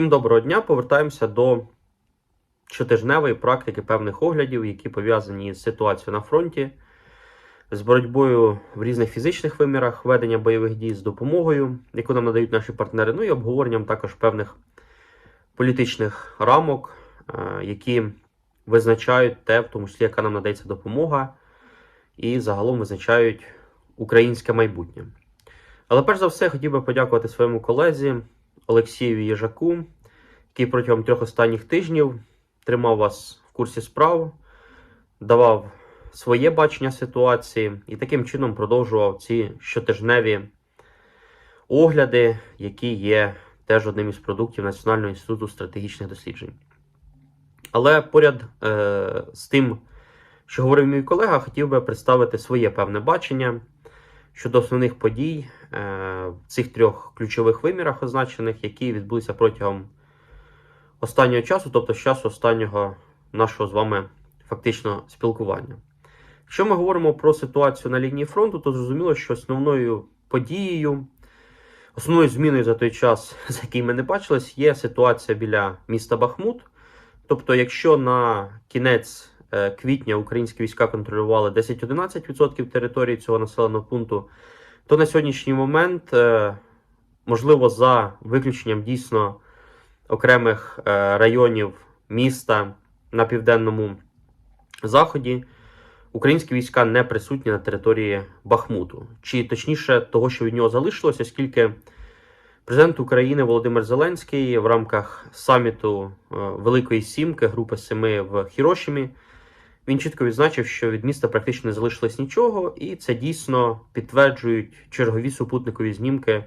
Всім доброго дня. Повертаємося до щотижневої практики певних оглядів, які пов'язані з ситуацією на фронті, з боротьбою в різних фізичних вимірах, ведення бойових дій з допомогою, яку нам надають наші партнери, ну і обговоренням також певних політичних рамок, е, які визначають те, в тому числі, яка нам надається допомога, і загалом визначають українське майбутнє. Але перш за все, хотів би подякувати своєму колезі Олексію Єжаку, який протягом трьох останніх тижнів тримав вас в курсі справ, давав своє бачення ситуації і таким чином продовжував ці щотижневі огляди, які є теж одним із продуктів Національного інституту стратегічних досліджень. Але поряд е, з тим, що говорив мій колега, хотів би представити своє певне бачення щодо основних подій е, в цих трьох ключових вимірах, означених, які відбулися протягом останнього часу, тобто з часу останнього нашого з вами фактично спілкування. Якщо ми говоримо про ситуацію на лінії фронту, то зрозуміло, що основною подією, основною зміною за той час, за який ми не бачились, є ситуація біля міста Бахмут. Тобто, якщо на кінець е, квітня українські війська контролювали 10-11% території цього населеного пункту, то на сьогоднішній момент, е, можливо, за виключенням дійсно окремих е, районів міста на південному заході, українські війська не присутні на території Бахмуту, чи точніше того, що від нього залишилося, оскільки президент України Володимир Зеленський в рамках саміту е, Великої Сімки Групи Семи в Хірошімі. Він чітко відзначив, що від міста практично не залишилось нічого, і це дійсно підтверджують чергові супутникові знімки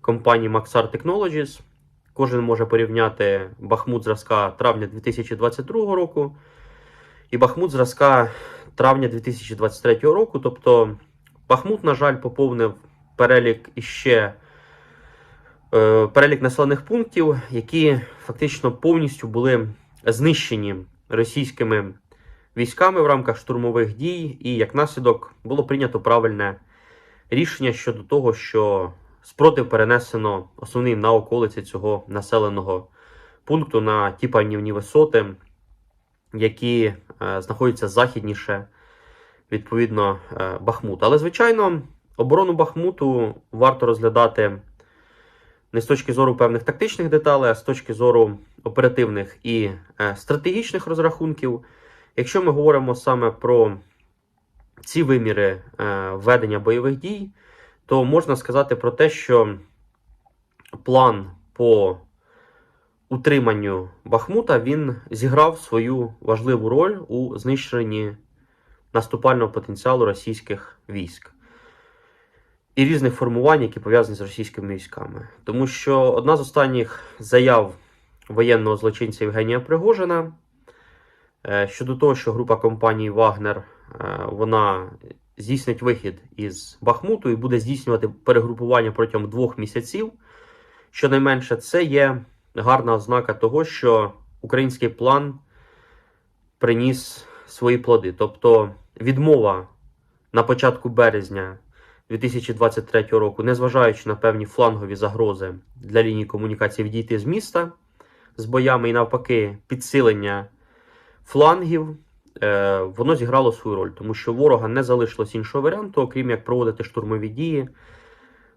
компанії Maxar Technologies. Кожен може порівняти Бахмут зразка травня 2022 року і Бахмут зразка травня 2023 року. Тобто Бахмут, на жаль, поповнив перелік іще е, перелік населених пунктів, які фактично повністю були знищені російськими військами в рамках штурмових дій, і як наслідок було прийнято правильне рішення щодо того, що спротив перенесено основний на околиці цього населеного пункту на ті панівні висоти, які е, знаходяться західніше, відповідно, е, Бахмута. Але, звичайно, оборону Бахмуту варто розглядати не з точки зору певних тактичних деталей, а з точки зору оперативних і е, стратегічних розрахунків. Якщо ми говоримо саме про ці виміри е, ведення бойових дій, то можна сказати про те, що план по утриманню Бахмута він зіграв свою важливу роль у знищенні наступального потенціалу російських військ і різних формувань, які пов'язані з російськими військами. Тому що одна з останніх заяв воєнного злочинця Євгенія Пригожина е, щодо того, що група компанії Вагнер е, вона здійснить вихід із Бахмуту і буде здійснювати перегрупування протягом двох місяців. Щонайменше, це є гарна ознака того, що український план приніс свої плоди. Тобто відмова на початку березня 2023 року, незважаючи на певні флангові загрози для лінії комунікації відійти з міста з боями і навпаки підсилення флангів, воно зіграло свою роль, тому що ворога не залишилось іншого варіанту, окрім як проводити штурмові дії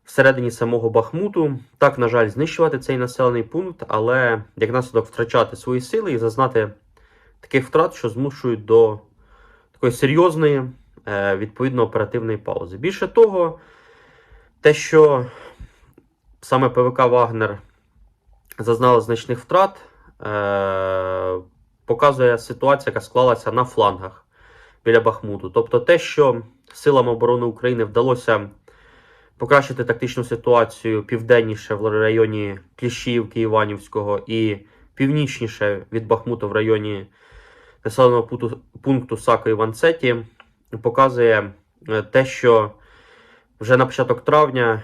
всередині самого Бахмуту. Так, на жаль, знищувати цей населений пункт, але як наслідок втрачати свої сили і зазнати таких втрат, що змушують до такої серйозної, е, відповідно, оперативної паузи. Більше того, те, що саме ПВК Вагнер зазнала значних втрат, е, показує ситуація, яка склалася на флангах біля Бахмуту. Тобто те, що силам оборони України вдалося покращити тактичну ситуацію південніше в районі Кліщівки Іванівського і північніше від Бахмута в районі населеного пункту, пункту Сако Іванцеті, показує е, те, що вже на початок травня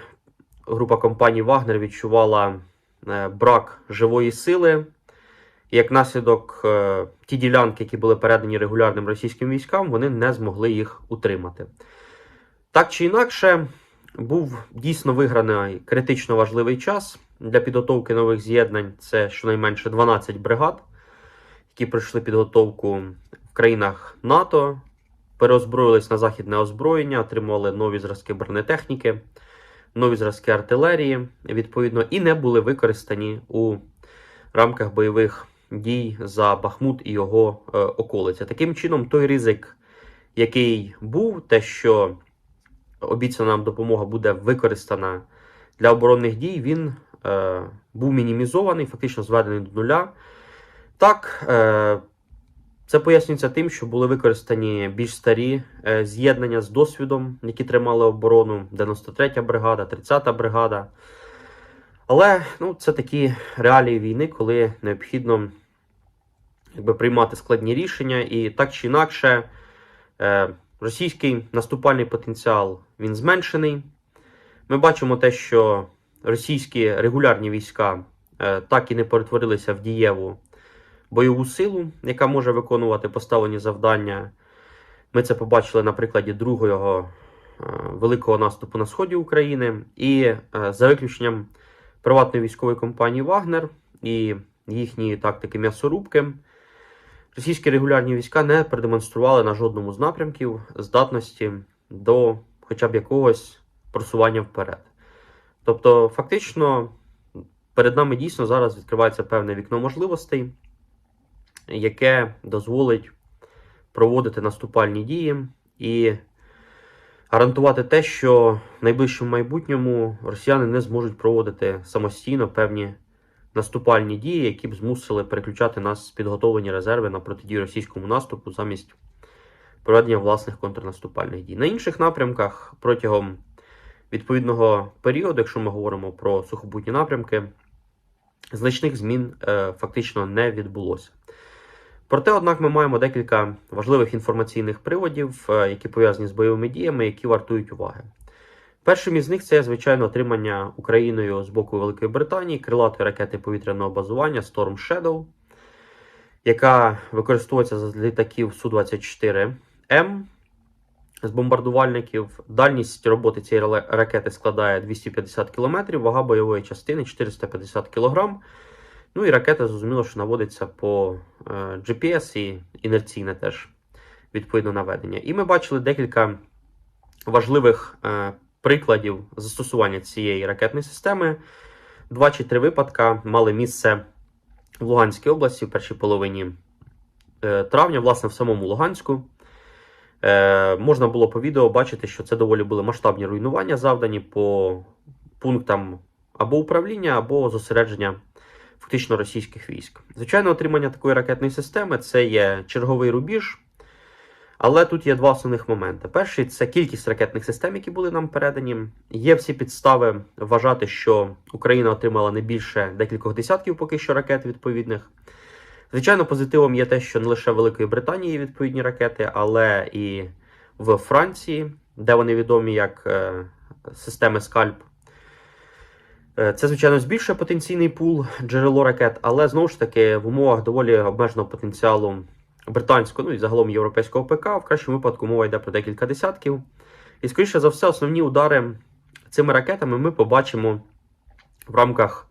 група компаній Вагнер відчувала е, брак живої сили. Як наслідок, е, ті ділянки, які були передані регулярним російським військам, вони не змогли їх утримати. Так чи інакше, був дійсно виграний критично важливий час для підготовки нових з'єднань. Це щонайменше 12 бригад, які пройшли підготовку в країнах НАТО, переозброїлись на західне озброєння, отримували нові зразки бронетехніки, нові зразки артилерії, відповідно, і не були використані у рамках бойових дій за Бахмут і його е, околиця. Таким чином, той ризик, який був, те, що обіцяна нам допомога буде використана для оборонних дій, він е, був мінімізований, фактично зведений до нуля. Так, е, це пояснюється тим, що були використані більш старі е, з'єднання з досвідом, які тримали оборону 93-я бригада, 30-та бригада. Але ну, це такі реалії війни, коли необхідно якби, приймати складні рішення, і так чи інакше, е, російський наступальний потенціал він зменшений. Ми бачимо те, що російські регулярні війська е, так і не перетворилися в дієву бойову силу, яка може виконувати поставлені завдання. Ми це побачили на прикладі другого е, великого наступу на сході України, і за виключенням приватної військової компанії Вагнер і їхньої тактики м'ясорубки, російські регулярні війська не продемонстрували на жодному з напрямків здатності до хоча б якогось просування вперед. Тобто, фактично, перед нами дійсно зараз відкривається певне вікно можливостей, яке дозволить проводити наступальні дії і гарантувати те, що в найближчому майбутньому росіяни не зможуть проводити самостійно певні наступальні дії, які б змусили переключати нас підготовлені резерви на протидію російському наступу замість проведення власних контрнаступальних дій. На інших напрямках протягом відповідного періоду, якщо ми говоримо про сухопутні напрямки, значних змін е, фактично не відбулося. Проте, однак, ми маємо декілька важливих інформаційних приводів, е, які пов'язані з бойовими діями, які вартують уваги. Першим із них це, звичайно, отримання Україною з боку Великої Британії крилатої ракети повітряного базування Storm Shadow, яка використовується з літаків Су-24М з бомбардувальників. Дальність роботи цієї ракети складає 250 км, вага бойової частини 450 кг. Ну і ракета, зрозуміло, що наводиться по е, GPS і інерційне теж відповідно наведення. І ми бачили декілька важливих е, прикладів застосування цієї ракетної системи. Два чи три випадка мали місце в Луганській області в першій половині е, травня, власне, в самому Луганську. Е, можна було по відео бачити, що це доволі були масштабні руйнування, завдані по пунктам або управління, або зосередження фактично російських військ. Звичайно, отримання такої ракетної системи це є черговий рубіж. Але тут є два основних моменти. Перший це кількість ракетних систем, які були нам передані. Є всі підстави вважати, що Україна отримала не більше декількох десятків поки що ракет відповідних. Звичайно, позитивом є те, що не лише в Великої Британії є відповідні ракети, але і в Франції, де вони відомі як е, системи скальп. Е, Це, звичайно, збільшує потенційний пул джерело ракет, але знову ж таки в умовах доволі обмеженого потенціалу британського, ну і загалом європейського ПК, в кращому випадку мова йде про декілька десятків. І, скоріше за все, основні удари цими ракетами ми побачимо в рамках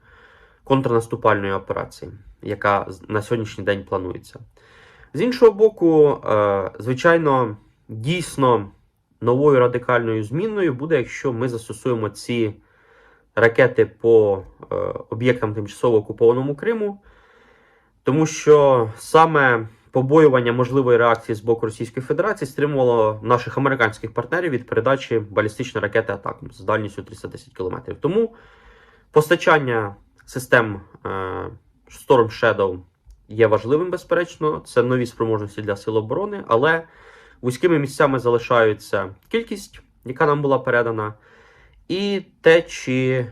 контрнаступальної операції, яка на сьогоднішній день планується. З іншого боку, е, звичайно, дійсно новою радикальною зміною буде, якщо ми застосуємо ці ракети по е, об'єктам тимчасово окупованому Криму, тому що саме побоювання можливої реакції з боку Російської Федерації стримувало наших американських партнерів від передачі балістичної ракети атакам з дальністю 310 км. Тому постачання систем е, Storm Shadow є важливим, безперечно. Це нові спроможності для сил оборони, але вузькими місцями залишаються кількість, яка нам була передана, і те, чи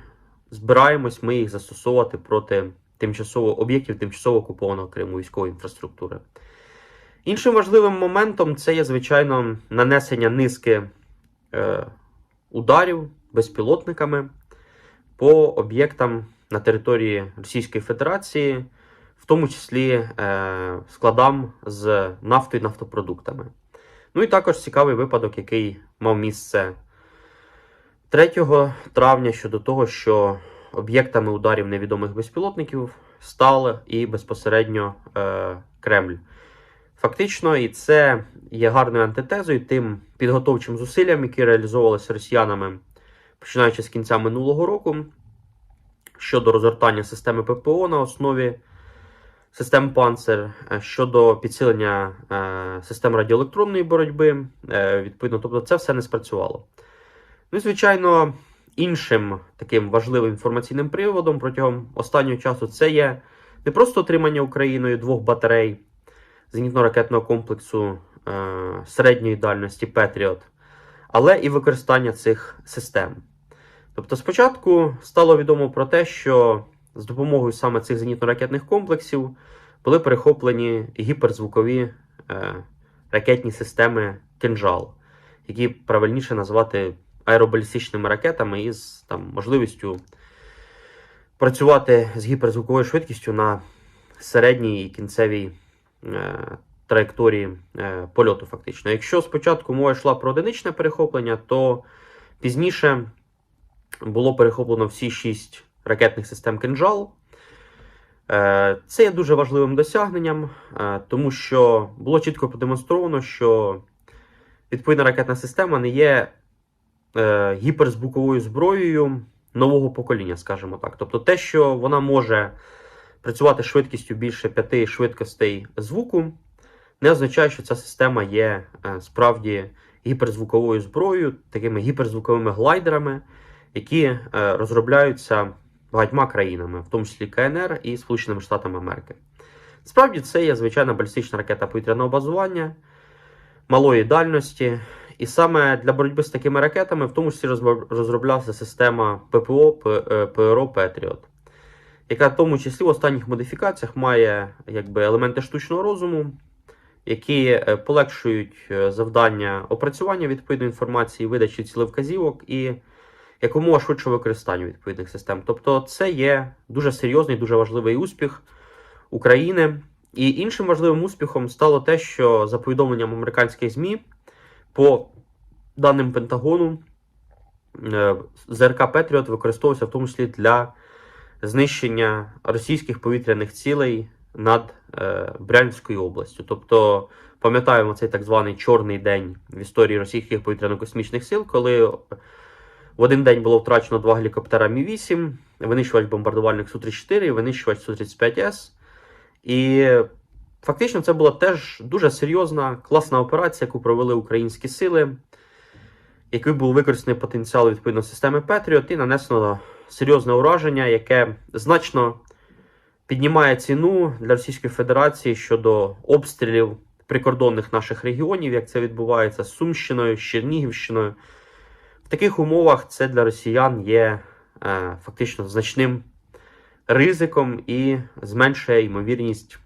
збираємось ми їх застосовувати проти тимчасово об'єктів тимчасово окупованого Криму військової інфраструктури. Іншим важливим моментом це є, звичайно, нанесення низки е, ударів безпілотниками по об'єктам на території Російської Федерації, в тому числі е, складам з нафтою і нафтопродуктами. Ну і також цікавий випадок, який мав місце 3 травня щодо того, що об'єктами ударів невідомих безпілотників став і безпосередньо е, Кремль. Фактично, і це є гарною антитезою тим підготовчим зусиллям, які реалізовувалися росіянами починаючи з кінця минулого року щодо розгортання системи ППО на основі систем Панцер, е, щодо підсилення е, систем радіоелектронної боротьби. Е, відповідно, тобто це все не спрацювало. Ну звичайно, іншим таким важливим інформаційним приводом протягом останнього часу це є не просто отримання Україною двох батарей зенітно-ракетного комплексу е, середньої дальності Петріот, але і використання цих систем. Тобто, спочатку стало відомо про те, що з допомогою саме цих зенітно-ракетних комплексів були перехоплені гіперзвукові е, ракетні системи «Кинжал», які правильніше назвати аеробалістичними ракетами із там, можливістю працювати з гіперзвуковою швидкістю на середній і кінцевій траєкторії е, польоту, фактично. Якщо спочатку мова йшла про одиничне перехоплення, то пізніше було перехоплено всі шість ракетних систем «Кинжал». Е, Це є дуже важливим досягненням, е, тому що було чітко продемонстровано, що відповідна ракетна система не є е, гіперзвуковою зброєю нового покоління, скажімо так. Тобто те, що вона може працювати швидкістю більше п'яти швидкостей звуку, не означає, що ця система є е, справді гіперзвуковою зброєю, такими гіперзвуковими глайдерами, які е, розробляються багатьма країнами, в тому числі КНР і Сполученими Штатами Америки. Справді, це є звичайна балістична ракета повітряного базування малої дальності. І саме для боротьби з такими ракетами, в тому числі розроблялася система ППО е, ПРО Петріот, яка в тому числі в останніх модифікаціях має якби, елементи штучного розуму, які е, полегшують е, завдання опрацювання відповідної інформації, видачі цілевказівок і якомога швидше використання відповідних систем. Тобто, це є дуже серйозний, дуже важливий успіх України. І іншим важливим успіхом стало те, що за повідомленням американських ЗМІ, по даним Пентагону, е, ЗРК Петріот використовувався в тому числі для знищення російських повітряних цілей над е, Брянською областю. Тобто, пам'ятаємо цей так званий чорний день в історії російських повітряно-космічних сил, коли в один день було втрачено два гелікоптера Мі-8, винищувач бомбардувальник Су-34 і винищувач Су-35С. І фактично це була теж дуже серйозна, класна операція, яку провели українські сили, який був використаний потенціал відповідно системи Петріот і нанесено серйозне ураження, яке значно піднімає ціну для Російської Федерації щодо обстрілів прикордонних наших регіонів, як це відбувається з Сумщиною, з Чернігівщиною. В таких умовах це для росіян є е, фактично значним ризиком і зменшує ймовірність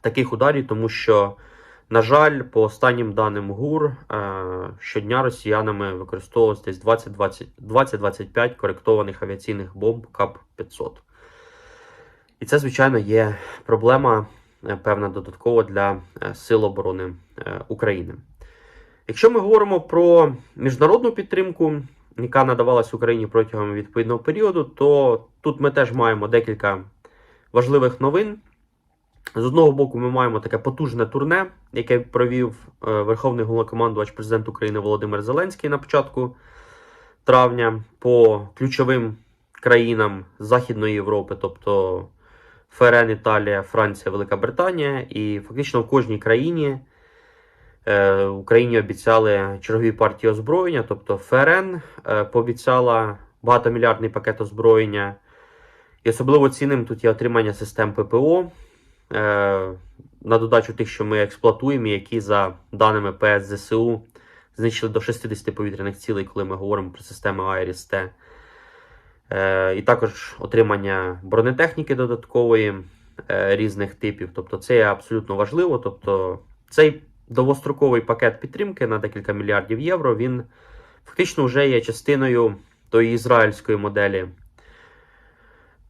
таких ударів, тому що, на жаль, по останнім даним ГУР, е, щодня росіянами використовувалось десь 20-20 20-25 коректованих авіаційних бомб КАП-500. І це, звичайно, є проблема е, певна додаткова для е, Сил оборони України. Якщо ми говоримо про міжнародну підтримку, яка надавалась Україні протягом відповідного періоду, то тут ми теж маємо декілька важливих новин. З одного боку, ми маємо таке потужне турне, яке провів е, Верховний головнокомандувач президент України Володимир Зеленський на початку травня по ключовим країнам Західної Європи, тобто ФРН, Італія, Франція, Велика Британія, і фактично в кожній країні. Е, Україні обіцяли чергові партії озброєння, тобто ФРН е, пообіцяла багатомільярдний пакет озброєння. І особливо цінним тут є отримання систем ППО на додачу тих, що ми експлуатуємо, які за даними ПС ЗСУ знищили до 60 повітряних цілей, коли ми говоримо про системи АРСТ. Е, І також отримання бронетехніки додаткової е, різних типів. Тобто, це є абсолютно важливо. Тобто, цей довгостроковий пакет підтримки на декілька мільярдів євро, він фактично вже є частиною тої ізраїльської моделі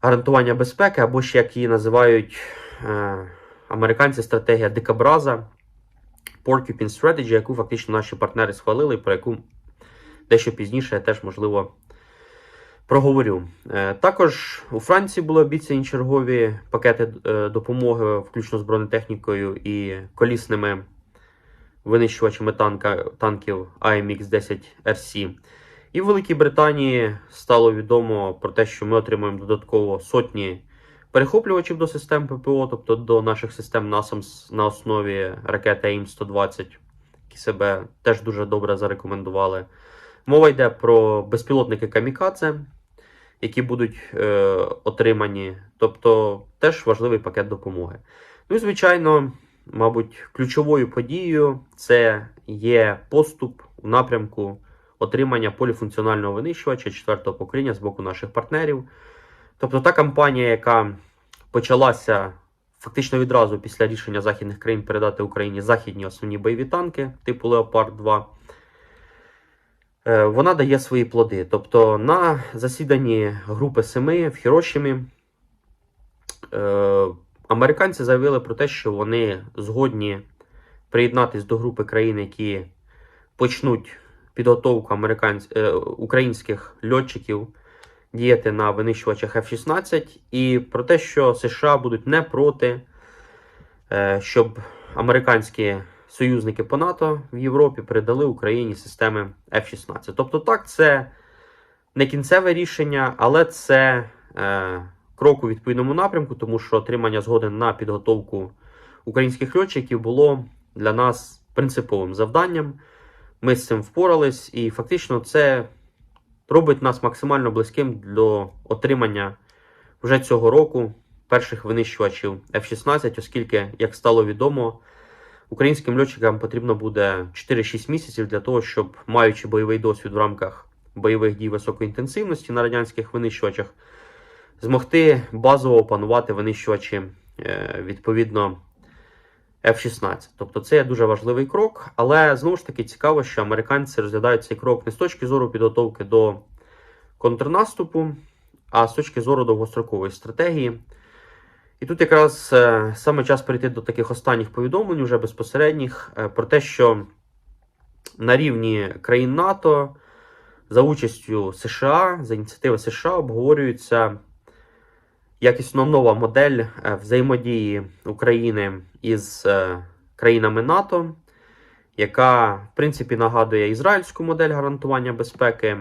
гарантування безпеки, або ще як її називають е, американці стратегія дикобраза Porcupine Strategy, яку фактично наші партнери схвалили, про яку дещо пізніше я теж, можливо, проговорю. Е, Також у Франції були обіцяні чергові пакети е, допомоги, включно з бронетехнікою і колісними винищувачами танка, танків AMX-10 RC. І в Великій Британії стало відомо про те, що ми отримуємо додатково сотні перехоплювачів до систем ППО, тобто до наших систем NASAMS на основі ракети AIM-120, які себе теж дуже добре зарекомендували. Мова йде про безпілотники Камікадзе, які будуть е, отримані, тобто теж важливий пакет допомоги. Ну і звичайно, мабуть, ключовою подією це є поступ у напрямку отримання поліфункціонального винищувача четвертого покоління з боку наших партнерів. Тобто та кампанія, яка почалася фактично відразу після рішення західних країн передати Україні західні основні бойові танки типу Леопард 2. е, Вона дає свої плоди. Тобто на засіданні групи Семи в Хірошімі е, американці заявили про те, що вони згодні приєднатись до групи країн, які почнуть підготовку американсь... е, українських льотчиків діяти на винищувачах F-16, і про те, що США будуть не проти, е, щоб американські союзники по НАТО в Європі передали Україні системи F-16. Тобто, так, це не кінцеве рішення, але це е, крок у відповідному напрямку, тому що отримання згоди на підготовку українських льотчиків було для нас принциповим завданням. Ми з цим впорались, і фактично це робить нас максимально близьким до отримання вже цього року перших винищувачів F-16, оскільки, як стало відомо, українським льотчикам потрібно буде 4-6 місяців для того, щоб, маючи бойовий досвід в рамках бойових дій високої інтенсивності на радянських винищувачах, змогти базово опанувати винищувачі е, відповідно F-16. Тобто це є дуже важливий крок, але знову ж таки цікаво, що американці розглядають цей крок не з точки зору підготовки до контрнаступу, а з точки зору довгострокової стратегії. І тут якраз е, саме час перейти до таких останніх повідомлень, вже безпосередніх, е, про те, що на рівні країн НАТО за участю США, за ініціативи США обговорюється якісно нова модель е, взаємодії України із е, країнами НАТО, яка, в принципі, нагадує ізраїльську модель гарантування безпеки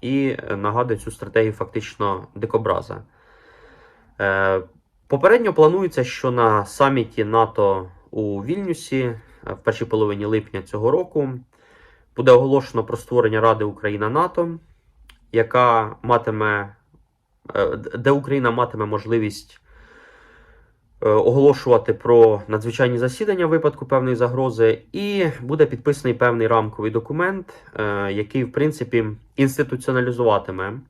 і е, нагадує цю стратегію фактично дикобраза. Попередньо планується, що на саміті НАТО у Вільнюсі в першій половині липня цього року буде оголошено про створення Ради Україна-НАТО, яка матиме, де Україна матиме можливість е, оголошувати про надзвичайні засідання в випадку певної загрози, і буде підписаний певний рамковий документ, е, який, в принципі, інституціоналізуватиме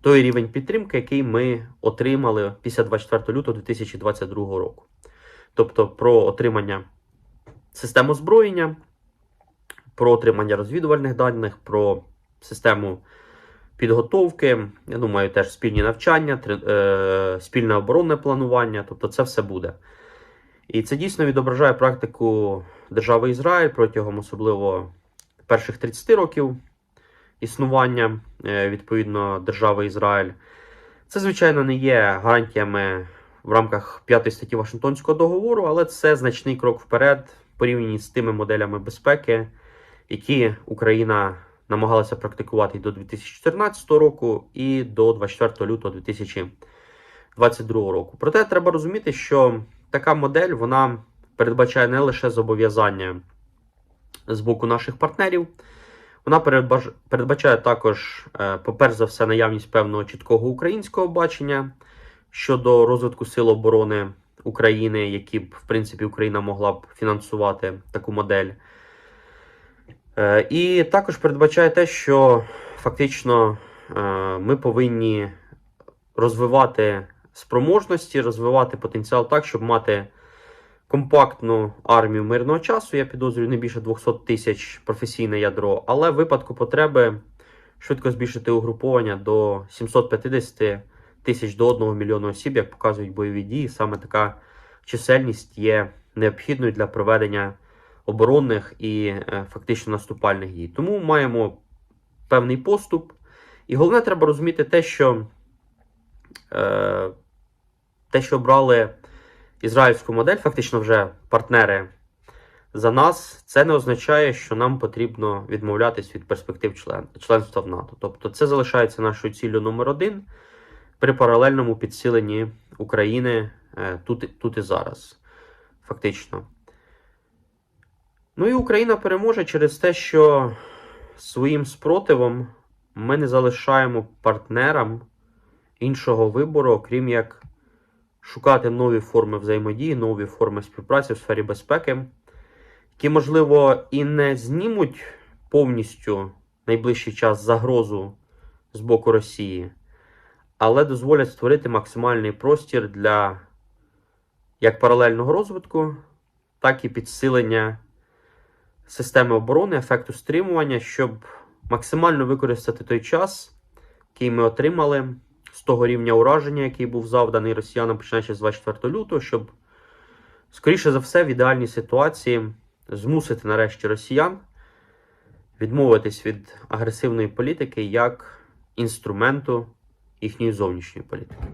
той рівень підтримки, який ми отримали після 24 лютого 2022 року. Тобто про отримання систем озброєння, про отримання розвідувальних даних, про систему підготовки, я думаю, теж спільні навчання, е, спільне оборонне планування, тобто це все буде. І це дійсно відображає практику держави Ізраїль протягом особливо перших 30 років існування е, відповідно держави Ізраїль. Це, звичайно, не є гарантіями в рамках п'ятої статті Вашингтонського договору, але це значний крок вперед порівняно з тими моделями безпеки, які Україна намагалася практикувати і до 2014 року, і до 24 лютого 2022 року. Проте треба розуміти, що така модель вона передбачає не лише зобов'язання з боку наших партнерів. Вона передбачає також, е, поперш за все, наявність певного чіткого українського бачення щодо розвитку сил оборони України, які б, в принципі, Україна могла б фінансувати таку модель. Е, І також передбачає те, що фактично е, ми повинні розвивати спроможності, розвивати потенціал так, щоб мати компактну армію мирного часу. Я підозрюю не більше 200 тисяч професійне ядро, але в випадку потреби швидко збільшити угруповання до 750 тисяч до 1 мільйона осіб, як показують бойові дії. Саме така чисельність є необхідною для проведення оборонних і е, фактично наступальних дій. Тому маємо певний поступ. І головне, треба розуміти те, що е, те, що обрали ізраїльську модель, фактично вже партнери за нас, це не означає, що нам потрібно відмовлятись від перспектив член, членства в НАТО. Тобто, це залишається нашою ціллю номер один при паралельному підсиленні України е, тут, тут і зараз. Фактично. Ну і Україна переможе через те, що своїм спротивом ми не залишаємо партнерам іншого вибору, окрім як шукати нові форми взаємодії, нові форми співпраці в сфері безпеки, які, можливо, і не знімуть повністю найближчий час загрозу з боку Росії, але дозволять створити максимальний простір для як паралельного розвитку, так і підсилення системи оборони, ефекту стримування, щоб максимально використати той час, який ми отримали з того рівня ураження, який був завданий росіянам починаючи з 24 лютого, щоб, скоріше за все, в ідеальній ситуації змусити нарешті росіян відмовитись від агресивної політики як інструменту їхньої зовнішньої політики.